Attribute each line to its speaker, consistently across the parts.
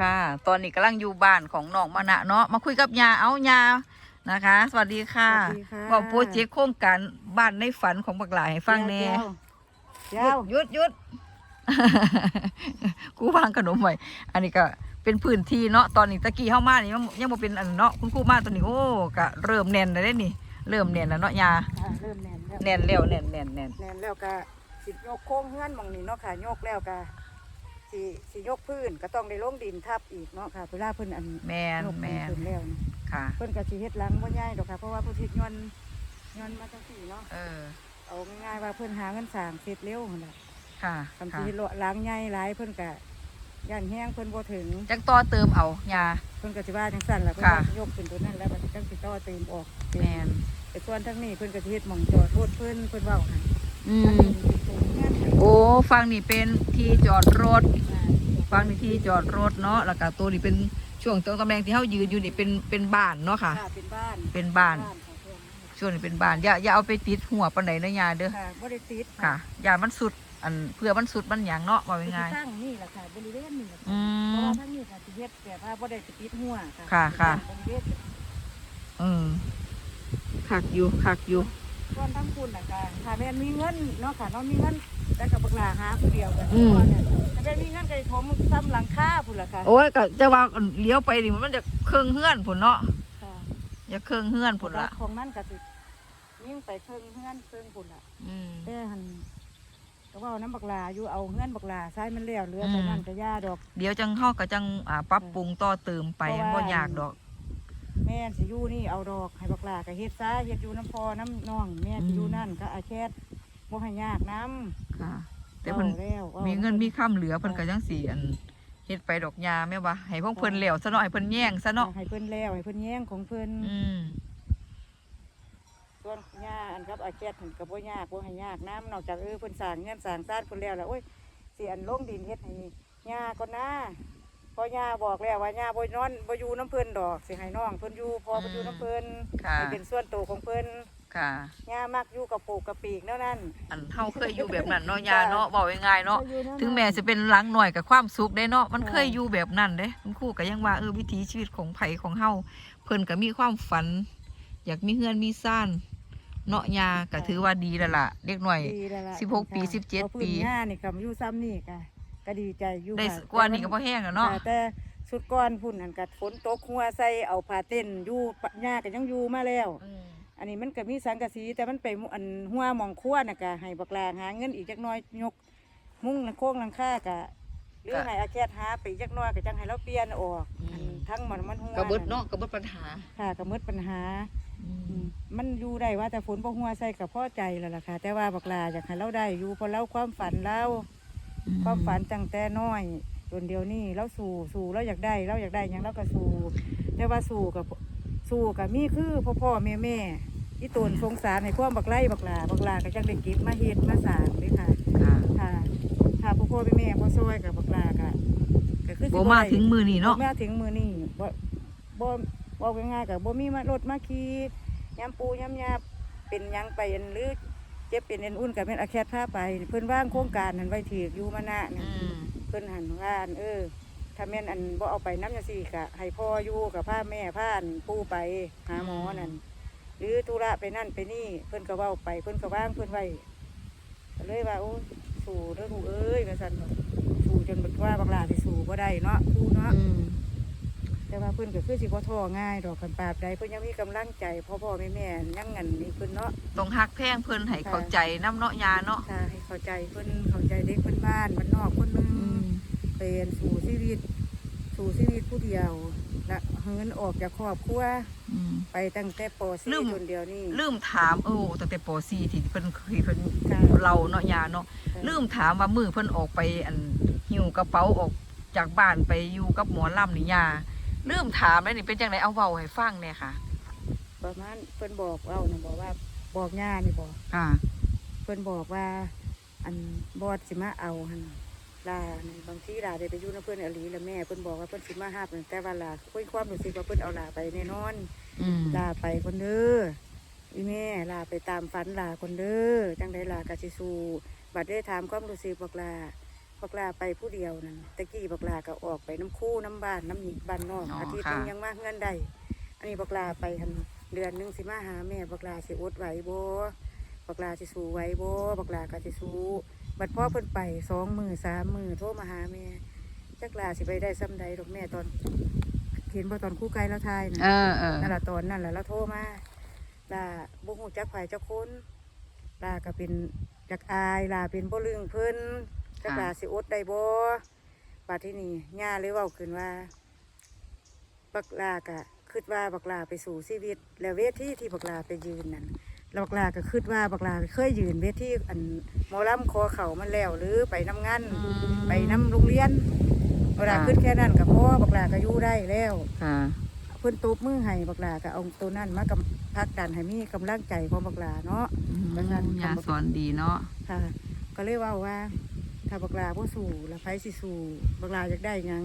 Speaker 1: ค่ะ ตอนนี้กำลังอยู่บ้านของน้องมานะเนาะมาคุยกับยาเอายานะคะ สวัสดีค่ะ
Speaker 2: สวัสดีค่ะ
Speaker 1: บอกโปรเจกต์โครงการบ้านในฝันของบักหลายให้ฟังแน่
Speaker 2: เดี๋ยว
Speaker 1: หยุดหยุด กูวางขนมไว้อันนี้ก็เป็นพื้นที่เนาะตอนนี้ตะกี้เข้ามานี่มันยังบ่เป็นอันเนาะคุณครูมาตอนนี้โอ้ก็เริ่มแน่นแล้วเด้นี่ เริ่มแน่นแล้วเนาะยา
Speaker 2: อ่าเริ่มแน่นแล้ว
Speaker 1: แน่นแล้วแน่นแน่นแน่น
Speaker 2: แน่นแล้วก็สิโยกโค้งเฮือนหมองนี้เนาะค่ะโยกแล้วก็ สิสิยกพื้นก็ต้องได้ลงดินทับอีกเนาะค่ะเวลาเพิ่นอัน
Speaker 1: แมน
Speaker 2: ยก
Speaker 1: แมน
Speaker 2: ขึ้นแล้วนี่
Speaker 1: ค่ะ
Speaker 2: เพิ่นก็สิเฮ็ดหลังบ่ใหญ่ดอกค่ะเพราะว่าเพิ่นเฮ็ดย้อนย้อนมาจังซี่เนาะ
Speaker 1: เออ
Speaker 2: เอาง่ายๆว่าเพิ่นหาเงินสร้างเสร็จเร็วหั่นล่ะ
Speaker 1: ค่ะ
Speaker 2: คำ
Speaker 1: ค่ะ
Speaker 2: สิเฮ็ดหลังใหญ่หลายเพิ่นก็ย่านแห้งเพิ่นบ่ถึง
Speaker 1: จังต่อเติมเอายา
Speaker 2: เพิ่นก็สิว่าจังซั่นล่ะเพิ่น
Speaker 1: ค่ะ
Speaker 2: ว่ายกขึ้นตัวนั้นแล้วมันจังสิต่อเติมออก
Speaker 1: แมน
Speaker 2: แต่ส่วนทั้งนี้เพิ่นก็สิเฮ็ดหม่องจอดรถเพิ่นเพิ่นเว้าให้
Speaker 1: อื
Speaker 2: ทั้ง
Speaker 1: ม
Speaker 2: นี้เป็นตรงงานให้
Speaker 1: โอ้ฟังนี่เป็นที่จอดรถ
Speaker 2: อ่า
Speaker 1: ฟังนี่ที่จอดรถเนาะแล้วก็ตัวนี้เป็นช่วงตรงตำแหน่งที่เขายืนอยู่นี่เป็นเป็นบ้านเนาะค่ะ
Speaker 2: ค่ะเป็นบ้าน
Speaker 1: เป็นบ้าน
Speaker 2: ของเพิ่น
Speaker 1: ช่วงนี้เป็นบ้านอย่าอย่าเอาไปติดหัวปันไหนนะยาเด้อ
Speaker 2: ค่ะบ่ได้ติด
Speaker 1: ค่ะอย่ามันสุดอันเพื่อมันสุดมันหยังเนาะว่า
Speaker 2: คือ
Speaker 1: ง่าย
Speaker 2: ตั้งนี่แหละค่ะบริเวณนี่แหละ
Speaker 1: อื
Speaker 2: ค่ะเพราะ
Speaker 1: ม
Speaker 2: ว่าทั้งนี้ค่ะสิเฮ็ดแต่ว่าบ่ได้ไปติดหัวค่ะ
Speaker 1: ค่ะค่ะ
Speaker 2: บริเวณ
Speaker 1: อืมคักอยู่คักอยู่
Speaker 2: ส่วนทั้งคุณน่ะค่ะถ้าแม่นมีเงินเนาะค่ะเนาะมีเงินแต่กับบักหลาหาผู้เดียวกัน
Speaker 1: อืม
Speaker 2: ก่อนเนี่ยถ้าแม่นมีเงินก็สิถมซ้ำหลังคาพุ่นล่ะค่ะ
Speaker 1: โอ้ยก็จะว่าเลี้ยวไปนี่มันจะเครื่องเฮือนผุนเนาะ
Speaker 2: ค่ะ
Speaker 1: อย่าเครื่องเฮือนผุนละ
Speaker 2: ของนั้นก็สิยิ่งไปเครื่องเฮือนเครื่องพุ่นล่ะ
Speaker 1: อืม
Speaker 2: แต่หั่นก็เว่าน้ำบักหลาอยู่เอาเฮือนบักหลาใช้มันแล้วเหลือแต่
Speaker 1: อืม
Speaker 2: นั่นก็ย่าดอก
Speaker 1: เดี๋ยวจังเฮาก็จังอ่าปรับปรุงต่อเติมไป
Speaker 2: เพราะว่า
Speaker 1: บ่ยากดอก
Speaker 2: แม่นสิอยู่นี่เอาดอกให้บักหลาก็เฮ็ดซะเฮ็ดอยู่น้ำพอน้ำน้อง แม่สิอยู่นั่นก็อาแคดบ่ให้ยากน้ำ
Speaker 1: ค่ะ แต่เพิ่น
Speaker 2: ว้าแล้วว้า
Speaker 1: มีเงินมีค่ำเหลือเพิ่นก็จังสิอันเฮ็ดไปดอกยาแม่ว่าให้พวกเพิ่นแล้วซะเนาะให้เพิ่นแย่งซะเนาะ
Speaker 2: ให้เพิ่นแล้วให้เพิ่นแย่งของเพิ่น
Speaker 1: อืม
Speaker 2: ส่วนหญ้าอันครับอาแคดก็บ่ยากบ่ให้ยากน้ำนอกจากเออเพิ่นสร้างเงินสร้างซ่านเพิ่นแล้วแล้วโอ้ยสิอันลงดินเฮ็ดให้หญ้าก็นะ พอหญ้าบอกแล้วว่าหญ้าบ่นอนบ่อยู่น้ำเพิ่นดอกสิให้น้องเพิ่นอยู่พอเพิ่นอยู่น้ำเพิ่น
Speaker 1: ค่ะ
Speaker 2: ให้เป็นส่วนตัวของเพิ่น
Speaker 1: ค่ะ
Speaker 2: หญ้ามักอยู่กับปลูกกับปีกแนวนั้น
Speaker 1: อันเฮาเคยอยู่แบบนั้นเนาะยาเนาะบอกง่ายๆเนาะ
Speaker 2: อยู่แนวนั้น
Speaker 1: ถึงแม้จะเป็นหลังหน่อยกับความสุขได้เนาะมัน
Speaker 2: ค่ะ
Speaker 1: เคยอยู่แบบนั้นเด้คุณครูก็ยังว่าเออวิถีชีวิตของไผของเฮาเพิ่นก็มีความฝัน อยากมีเฮือนมีซ่านเนาะยาก็ถือว่าดีแล้วล่ะเด็กหน่อย
Speaker 2: ดีแล้วล่ะ
Speaker 1: สิบหกปี
Speaker 2: ค่ะ
Speaker 1: สิบเจ็ด
Speaker 2: พอพื้น
Speaker 1: ปี
Speaker 2: หญ้านี่ก็อยู่ซ้ำนี่ก็ ก็ดีใจอยู่
Speaker 1: ได้
Speaker 2: ค่ะ
Speaker 1: กว่านี้ก็บ่แห้งแล้วเนาะ
Speaker 2: ค่ะแต่ชุดก้อนพุ่นหันกัดฝนตกหัวใส่เอาผ้าเต้นอยู่ปะหญ้าก็ยังอยู่มาแล้ว อันนี้มันก็มีสังกะสีแต่มันไปหมู่อันหัวหมองครัวน่ะก็ให้บักลาหาเงินอีกจักหน้อยยก มุ้งหลังโค้งหลังคากะหรือให้อาแคดหาไปจักหน้อยก็จังให้เราเปลี่ยนออกอันทั้งมันมันหัว
Speaker 1: ก็เบิดเนาะก็เบิดปัญหา
Speaker 2: ค่ะก็หมดปัญหา อืมมันอยู่ได้ว่าแต่ฝนบ่หัวใส่กับพ่อใจแล้วล่ะค่ะ แต่ว่าบักลาอยากให้เราได้อยู่เพราะเราความฝันเรา ความฝันตั้งแต่น้อยจนเดียวนี้เราสู่สู่เราอยากได้เราอยากได้หยังเราก็สู่แต่ว่าสู่กับสู่กับมีคือพ่อพ่อแม่แม่อีตนสงสารให้ความบักไล่บักลาบักลาก็จังได้เก็บมาเฮ็ดมาสร้างเลยค่ะ
Speaker 1: ค่ะ
Speaker 2: ค่ะถ้าพ่อพ่อแม่แม่บ่ซอยกับบักลาก็ก็คือสิ
Speaker 1: บ่มา
Speaker 2: ได้
Speaker 1: ถึงมือนี่เนาะ
Speaker 2: บ่มาถึงมือนี่บ่บ่บ่ง่ายๆกับบ่มีมารถมาขี่ยามปูยามยาเป็นหยังไปอันหรือ เจ็บเป็นอันอุ่นกับเป็นอาแคทพาไป เพิ่นว่างโครงการนั้นไว้ถืออยู่มานะนะ
Speaker 1: อืม
Speaker 2: เพิ่นหันว่าอันเออ ถ้าแม่นอันบ่เอาไปน้ำยาสีกะให้พ่ออยู่กับพ่อแม่พ่านปู่ไปหาหมอนั่นหรือธุระไปนั่นไปนี่ เพิ่นก็เว้าไปเพิ่นก็ว่างเพิ่นไว้ก็เลยว่าโอ้สู่เด้อลูกเอ้ยว่าซั่นเนาะสู่จนบัดว่าบางลาสิสู่บ่ได้เนาะปู่เนาะ
Speaker 1: อืม
Speaker 2: แต่ว่าเพิ่นก็คือสิบ่ท้อง่ายดอกคันปราบใดเพิ่นยังมีกำลังใจพ่อพ่อแม่แม่ยังงันนี่เพิ่นเนาะ
Speaker 1: ต้องฮักแพงเพิ่นให้เข้าใจน้ำเนาะยาเนาะ
Speaker 2: ค่ะให้เข้าใจเพิ่นเข้าใจเด็กเพิ่นบ้านบ้านนอกคนหนึง
Speaker 1: อืม
Speaker 2: เป็นสู่ชีวิต สู่ชีวิตผู้เดียวและเหินออกจากครอบครัว
Speaker 1: อืม
Speaker 2: ไปตั้งแต่ป
Speaker 1: ลืม
Speaker 2: .4 จนเดียวนี้
Speaker 1: ลืมถามเออตั้งแต่ป .4 ที่เพิ่นเคยเพิ่น
Speaker 2: ค่ะ
Speaker 1: เราเนาะยาเนาะลืมถามว่ามือเพิ่นออกไปอันหิ้วกระเป๋าออกจากบ้านไปอยู่กับหมอลำนี่ยา ลืมถามแล้วนี่เป็นจังไดเอาเว้าให้ฟังแหน่ค่ะ
Speaker 2: ประมาณเพิ่นบอกเรานะบอกว่าบอกย่านี่บอก
Speaker 1: อ่า
Speaker 2: เพิ่นบอกว่า อันบอดสิมาเอาหันลานี่บางทีลาได้ไปอยู่น้ำเพิ่นอหลีแล้วแม่เพิ่นบอกว่าเพิ่นสิมาหาบนั่นแต่ว่าลาคุยความรู้สึกว่าเพิ่นเอาลาไปแน่นอน
Speaker 1: อืม
Speaker 2: ลาไปคนเด้ออีแม่ลาไปตามฝันลาคนเด้อจังได้ลากะสิสู่บัดได้ถามความรู้สึกบอกลา บักลาไปผู้เดียวนั่นตะกี้บักลาก็ออกไปน้ำคู่น้ำบ้านน้ำหนีบ้านนอก
Speaker 1: อ๋ออ
Speaker 2: อาทิตย์
Speaker 1: ค่ะ
Speaker 2: หนึงยังมาเงินได้อันนี้บักลาไปหันเดือนหนึงสิมาหาแม่บักลาสิอดไหวบ่บักลาสิสู้ไหวบ่บักลาก็สิสู้บัดพ่อเพิ่นไปสองมือสามมือโทรมาหาแม่จักลาสิไปได้ซ้ำใดดอกแม่ตอนเห็นบ่ตอนคู่ไกลแล้วทายนะ
Speaker 1: เออเออ
Speaker 2: นั่นแหละตอนนั่นแหละเราโทรมาลาบุหูจักไผจักคนลาก็เป็นจักอายลาเป็นบ่ลึงเพิ่น จักลาสิอดได้บ่บาดที่นี่ย่าเลยเว้าขึ้นว่า บักลากะคิดว่าบักลาไปสู่ชีวิต แล้วเวทีที่บักลาไปยืนนั่นแล้วบักลาก็คิดว่าบักลาเคยยืนเวทีอันหมอลำคอเข่ามันแล้วหรือไปน้ำงาน
Speaker 1: อืม
Speaker 2: ไปน้ำโรงเรียนบักลา
Speaker 1: ค่ะ
Speaker 2: คิดแค่นั้นก็พอบักลาก็อยู่ได้แล้ว
Speaker 1: ค่ะ
Speaker 2: เพิ่นตบมือให้บักหลาก็เอาตัวนั้นมากำพักดันให้มีกำลังใจของบักหลาเนาะดังนั้น
Speaker 1: ยาสอนดีเนาะ
Speaker 2: ค่ะ ก็เลยเว่าว่า ถ้าบักหลาบ่สู้แล้วไผสิสู้บักหลาอยากได้หยัง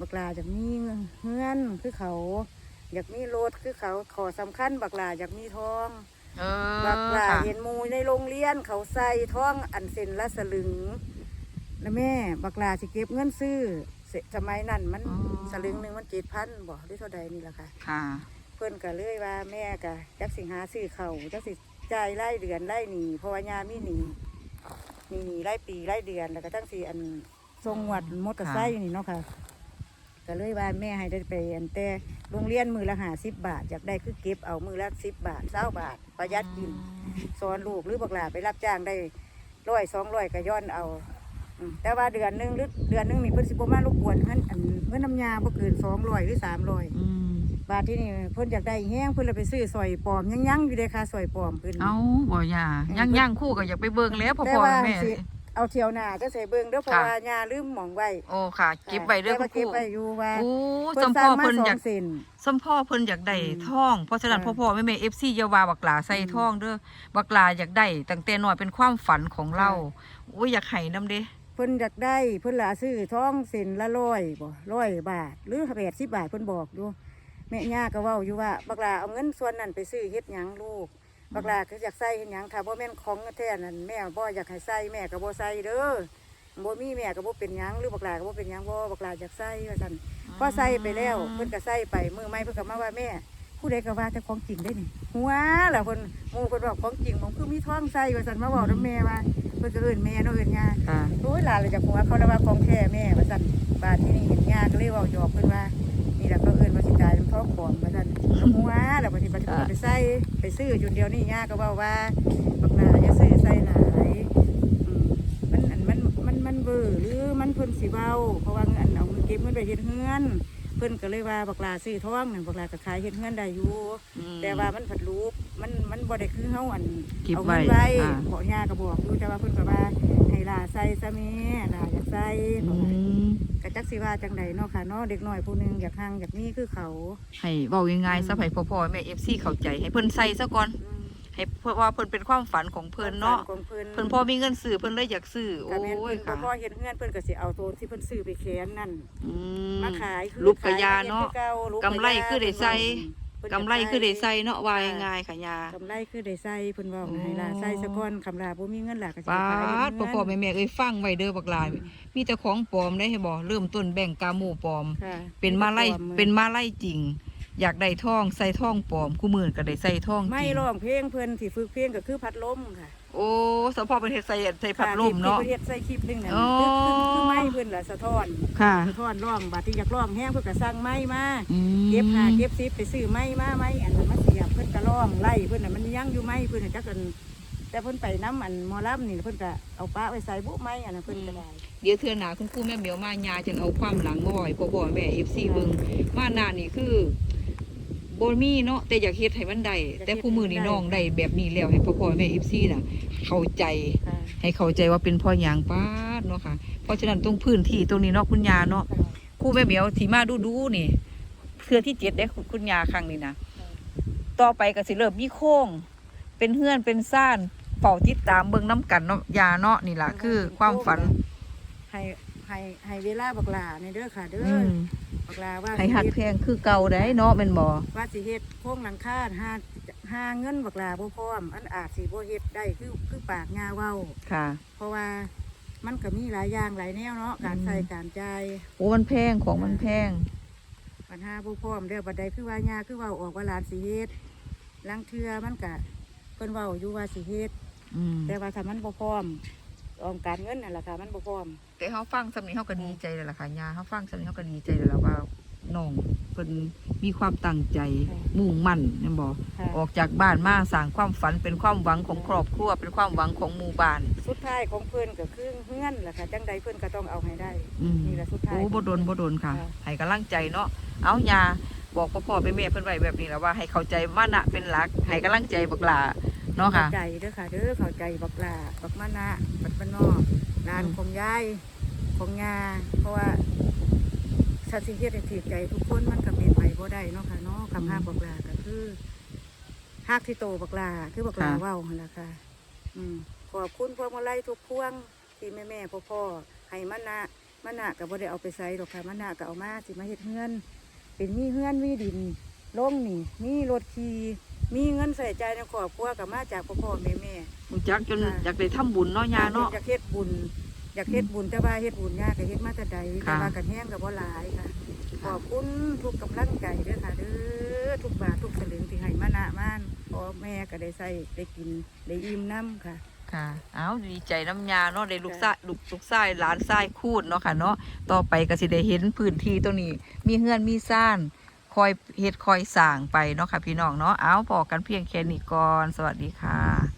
Speaker 2: บักหลาอยากมีเฮือนคือเขา อยากมีรถคือเขาขอสำคัญบักหลาอยากมีทอง
Speaker 1: เออ
Speaker 2: บักหลา
Speaker 1: ค่ะ
Speaker 2: เห็นหมูในโรงเรียนเขาใส่ทองอันเซนละสลึง แล้วแม่บักหลาสิเก็บเงินซื้อเสสมัยนั้นมันสลึงหนึ่งมันเจ็ดพันบ่หรือเท่าใดนี่ล่ะค่ะ
Speaker 1: ค่ะ
Speaker 2: เพื่อนก็เลยว่าแม่ก็จักสิหาซื้อเขาวจักสิจ่ายรายเดือนรายหนีเพราะว่ายามีหนี มีหนีรายปีรายเดือน แล้วก็ตั้งสี่อันทรงหวัดมดกระไส้นี่เนาะค่ะก็เลยว่าแม่ให้ได้ไปอันแต่โรงเรียนมือละหาสิบบาทอยากได้คือเก็บเอามือละสิบบาทเศร้าบาท ประหยัดกินสอนลูกหรือบักหลาไปรับจ้างได้ร้อยสองร้อยก็ย้อนเอาอืมแต่ว่าเดือนหนึงหรือเดือนหนึงนี่เพิ่นสิบ่มารบกวนเพิ่นอันเงินน้ำยาบ่เกินสองร้อยหรือสามร้อย
Speaker 1: อืม
Speaker 2: บาทที่นี่เพิ่นอยากได้แห้งเพิ่นเลยไปซื้อซอยปลอมยังยังอยู่เลยค่ะซอยปลอมเพิ่น
Speaker 1: เอาบ่ยาย่างย่างคู่ก็อยากไปเบิ่งแล้วพ่อ
Speaker 2: แต่
Speaker 1: พ่อ
Speaker 2: ว่า
Speaker 1: แม่
Speaker 2: สิเอาเที่ยวหน้าจะใส่เบิ่งเด้อเพราะ
Speaker 1: ค่ะ
Speaker 2: ว่าญาลืมหมองไว้
Speaker 1: โอ้ค่ะ เก็บไว้เด้อ
Speaker 2: แต่
Speaker 1: คุ
Speaker 2: ว่า
Speaker 1: ณค
Speaker 2: เก็
Speaker 1: รู
Speaker 2: บไว้อยู่ว่า
Speaker 1: โอ้
Speaker 2: เพิ่
Speaker 1: ส
Speaker 2: น
Speaker 1: ม
Speaker 2: ส
Speaker 1: พ่
Speaker 2: ร้า
Speaker 1: อง
Speaker 2: มา
Speaker 1: เพิ่น
Speaker 2: สอ
Speaker 1: อยางก
Speaker 2: เซน
Speaker 1: สมพ่อเพิ่นอยากได้
Speaker 2: อืม
Speaker 1: ทอง เพราะฉะนั้น
Speaker 2: ค่ะ
Speaker 1: พ่อพ่อแม่แม่ FC อย่าว่าบักหลาใส่
Speaker 2: อืม
Speaker 1: ทองเด้อบักหลาอยากได้ตั้งแต่น้อยเป็นความฝันของเรา
Speaker 2: ค่ะ
Speaker 1: โอ้ยอยากให้นํเด้
Speaker 2: เพิ่นอยากได้เพิ่นละซื้อทองเซนละร้อยบ่ร้อยบาท หรือแปดสิบบาทเพิ่นบอกอยู่ แม่ย่าก็เว้าอยู่ว่า บักลาเอาเงินส่วนนั้นไปซื้อเฮ็ดหยังลูก บักลาคืออยากใส่เฮ็ดหยังถ้าบ่แม่นของแท้นั่นแม่บ่อยากให้ใส่แม่ก็บ่ใส่เด้อบ่มีแม่ก็บ่เป็นหยังหรือบักลาก็บ่เป็นหยังบ่บักลาอยากใส่ว่าซั่นพอใส่ไปแล้วเพิ่นก็ใส่ไปมือใหม่เพิ่นก็มาว่าแม่ ผู้ใดก็ว่าแต่ของจริงได้นี่หัวล่ะเพิ่นหมู่เพิ่นบอกของจริงผมคือมีท้องใส่ว่าซั่นมาบอกนำแม่ว่าเพิ่นก็เอิ้นแม่เนาะเอิ้นย่า
Speaker 1: ค่ะ
Speaker 2: โอ้ยหลานเลยจากหัวเขาแล้วว่าของแท้แม่ว่าซั่นบาดที่นี่เห็นย่าก็เลยเว้าหยอกเพิ่นว่า นี่แหละเขาเอิ้นว่าสิตายน้ำท้องปลอมว่าซั่นก็หัวแล้วบัดนี้บัดนี้เพิ่นไปใส่ไปซื้อจุดเดียวนี่ย่าก็เว้าว่าบักหลาอย่าซื้อใส่หลายอืมมันอันมันมันมันเบ้อหรือมันเพิ่นสิเว้าเพราะว่าอันเอาเงินเก็บเงินไปเฮ็ดเฮือน เพิ่นก็เลยว่าบักหลาซื้อท้องนั่นบักหลาก็ขายเฮ็ดเฮือนได้อยู่แต่ว่ามันผัดรูปมันมันบ่ได้คือเฮาอัน
Speaker 1: เก็บ
Speaker 2: เอา
Speaker 1: ไว้
Speaker 2: เงินไว้
Speaker 1: อ่า
Speaker 2: บอกย่าก็บอกอยู่แต่ว่าเพิ่นก็ว่า ให้หลาใส่ซะแม่หลาอยากใส่
Speaker 1: อืม
Speaker 2: ก็จักสิว่าจังใดเนาะค่ะเนาะเด็กน้อยผู้หนึงอยากห่างอยากมีคือเขา
Speaker 1: ให้เว้าง่ายๆซะให้พ่อพ่อแม่ FC เข้าใจให้เพิ่นใส่ซะก่อน
Speaker 2: อืม
Speaker 1: ให้เพราะว่าเพิ่นเป็นความฝันของเพิ่นเนาะ
Speaker 2: ของเพิ่น
Speaker 1: เพิ่นพอมีเงินซื้อเพิ่นเลยอยากซื้อ
Speaker 2: ก็
Speaker 1: โอ้
Speaker 2: แม่น
Speaker 1: ย
Speaker 2: เพิ่น
Speaker 1: ค่ะ
Speaker 2: บ่พอเฮ็ดเฮือนเพิ่นก็สิเอาตัวที่เพิ่นซื้อไปแขนนั่น
Speaker 1: อืม
Speaker 2: มาขายคือ
Speaker 1: รูปกระยา
Speaker 2: ขมฮ็ด
Speaker 1: เนาะ
Speaker 2: คือก่รูป
Speaker 1: กำไรคือได้ใส่
Speaker 2: เพิ่น
Speaker 1: กำไรคือได้ใส่เนาะว่าง่ายๆค่ะยา
Speaker 2: กำไรคือได้ใส่เพิ่นเว้า
Speaker 1: โอ้
Speaker 2: ให้หลาใส่ซะก่อนคำลาบ่มีเงินหลาก็สิ
Speaker 1: ปา
Speaker 2: ขายเฮ็
Speaker 1: ด
Speaker 2: ด
Speaker 1: พ่อ
Speaker 2: เฮื
Speaker 1: พ่อ
Speaker 2: อน
Speaker 1: แม่แม่เอ้ยฟังไว้เด้อบักหลาย มีแต่ของปลอมได้ให้บ่เริ่มต้นแบ่งกาหมู่ปลอม
Speaker 2: ค่ะ
Speaker 1: เป็นมาไล่
Speaker 2: ปลอ
Speaker 1: เป็นมาไล่จริง อยากได้ท่องใส่ท่องปลอมคู่มือก็ได้ใส่ท่องจ
Speaker 2: ไม่
Speaker 1: ริง
Speaker 2: ร้องเพลงเพิ่นที่ฝึกเพลงก็คือพัดลมค่ะ
Speaker 1: โอ้สพอเป็นเฮ็ดใส่ใส่พัดลม
Speaker 2: ค่ะ
Speaker 1: เนาะ
Speaker 2: ที่เพิ่นเฮ็ดใส่คลิปนึงนั่น
Speaker 1: อ๋อ
Speaker 2: คือคือคือไม้เพิ่นล่ะสะท้อน
Speaker 1: ค่ะ
Speaker 2: สะท้อนร้องบัดที่อยากร้องแห้งเพิ่นก็สั่งไม้มา
Speaker 1: อืม
Speaker 2: เก็บหาเก็บซิปไปซื้อไม้มาไม้อันนั้นมาเสียบเพิ่นก็ร้องไล่เพิ่นน่ะมันยังอยู่ไม้เพิ่นน่ะจักอันแต่เพิ่นไปน้ำอันหมอลำนี่เพิ่นก็เอาปะไว้ใส่บุไม้อันนั้นเพิ่นก็ได้
Speaker 1: เดี๋ยวเทื่อหน้าคุณครูแม่เหมียวมายาจึงเอาความหลังมาบ่อยพ่อพ่อแม่ FC เบิ่งมาหน้านี่คือ บ่มีเนาะแต่อยากเฮ็ดให้มันได้แต่คู่มือนี่น้องได้แบบนี้แล้วให้พ่อพ่อแม่ FC น่ะเข้าใจ
Speaker 2: ค่ะ
Speaker 1: ให้เข้าใจว่าเป็นพ่อหยางป้าดเนาะค่ะ เพราะฉะนั้นตรงพื้นที่ตรงนี้เนาะคุณยาเนาะครู่แม่เหมียวที่มาดูดูๆนี่เทือที่เจ็ดได้คุณคุณยาครั้งนี้นะต่อไปก็สิเริ่มมีโค้ง เป็นเฮือนเป็นซ่านเฝ้าติดตามเบิ่งน้กันเนาะยาเนาะนี่ล่ะคือความฝัน
Speaker 2: ให้ให้ให้เวลาบักหลาในเด้อค่ะเด้
Speaker 1: อื
Speaker 2: อ
Speaker 1: ม
Speaker 2: บักหลาว่า
Speaker 1: ให้หัก
Speaker 2: สิ
Speaker 1: แพ
Speaker 2: เฮ็ด
Speaker 1: งคือเก่าได้เนาะแม่นบ่
Speaker 2: ว่าสิเฮ็ดโค้งหลังคาหาหาเงินบักหลาบ่พร้อม อันอาจสิบ่เฮ็ดได้คือคือปากงาเว้า
Speaker 1: ค่ะ
Speaker 2: เพราะว่ามันก็มีหลายอย่างหลายแนวเนาะการ
Speaker 1: อืม
Speaker 2: ใส่การจ่าย
Speaker 1: โอ้มันแพงของมันแพง
Speaker 2: ปัญหาบ่พร้อมเด้อบัดใดคือว่ายาคือเว้าออกว่าหลานสิเฮ็ดลังเทื่อมันก็เพิ่นเว้าอยู่ว่าสิเฮ็ด
Speaker 1: อืม
Speaker 2: แต่ว่าถ้ามันบ่พร้อม องค์การเงินนั่นแหละค่ะมันบ่พร้อม
Speaker 1: แต่เขาฟังสำนี้เขาก็ดีใจเลยล่ะค่ะยาเขาฟังสำนี้เขาก็ดีใจเลยล่ะว่าน้องเพิ่นมีความตั้งใจมุ่งมั่นแม่นบ่
Speaker 2: ค่ะ
Speaker 1: ออกจากบ้านมาสร้างความฝันเป็นความหวังของครอบครัวเป็นความหวังของหมู่บ้าน
Speaker 2: สุดท้ายของเพิ่นก็คือเฮือนล่ะค่ะจังใดเพิ่นก็ต้องเอาให้ได้
Speaker 1: อืม
Speaker 2: นี่แหละสุดท้าย
Speaker 1: โอ้บ่โดนบ่โดนค่ะ
Speaker 2: ค่ะ
Speaker 1: ให้กำลังใจเนาะเอายาบอกพ่อพ่อๆแม่ๆเพิ่นไว้แบบนี้แหล้วว่าให้เข้าใจมานะเป็นหลักให้กำลังใจบักหลา เนาะค่ะ
Speaker 2: เข้าใจเด้อค่ะเด้อเข้าใจบักลาบักมะนะบักบ้านนอกร้าน
Speaker 1: อืม
Speaker 2: ของยายของยาเพราะว่าสัตว์สิเฮ็ดให้ถือใจทุกคนมันก็เป็นไปบ่ได้เนาะค่ะเนาะคำห้ามบักลาก็คือฮักที่โตบักลาคือบักลาเว้าหั่นล่ะค่ะอืมขอบคุณพวงมาลัยทุกพวงที่แม่แม่ๆพ่อพ่อๆให้มะนะมะนะก็บ่ได้เอาไปใส่หรอกค่ะมะนะก็เอามาสิมาเฮ็ดเฮือน เป็นมีเฮือนมีดินลงนี่มีรถขี่ มีเงินใส่ใจายในครอบครัวก็มาจากพ่อพ่อแม่แม่ๆ
Speaker 1: รู้จักจน
Speaker 2: ค่ะ
Speaker 1: อยากได้ทำบุญเนาะยาเนาะ
Speaker 2: อยากเฮ็ดบุญอยากเฮ็ดบุญแต่ว่าเฮ็ดบุญยากก็เฮ็ดมาแต่ใด
Speaker 1: ค่ะ
Speaker 2: แต่ว่ากันแห้งก็บ่หลายค่ะขอบคุณทุกกำลังใจเด้อค่ะเด้อทุกบาททุกสลึงที่ให้มานะมานพ่อแม่ก็ได้ใส่ได้กินได้อิ่มน้ำค่ะ
Speaker 1: ค่ะเอาดีใจน้ำยาเนาะได้ลูกชายลูกลูกชายหลานชายคูดเนาะค่ะเนาะต่อไปก็สิได้เห็นพื้นที่ตรงนี้ มีเฮือนมีซ่าน คอยเฮ็ดคอยสร้างไปเนาะค่ะพี่น้องเนาะเอาบอกกันเพียงแค่นี้ก่อน สวัสดีค่ะ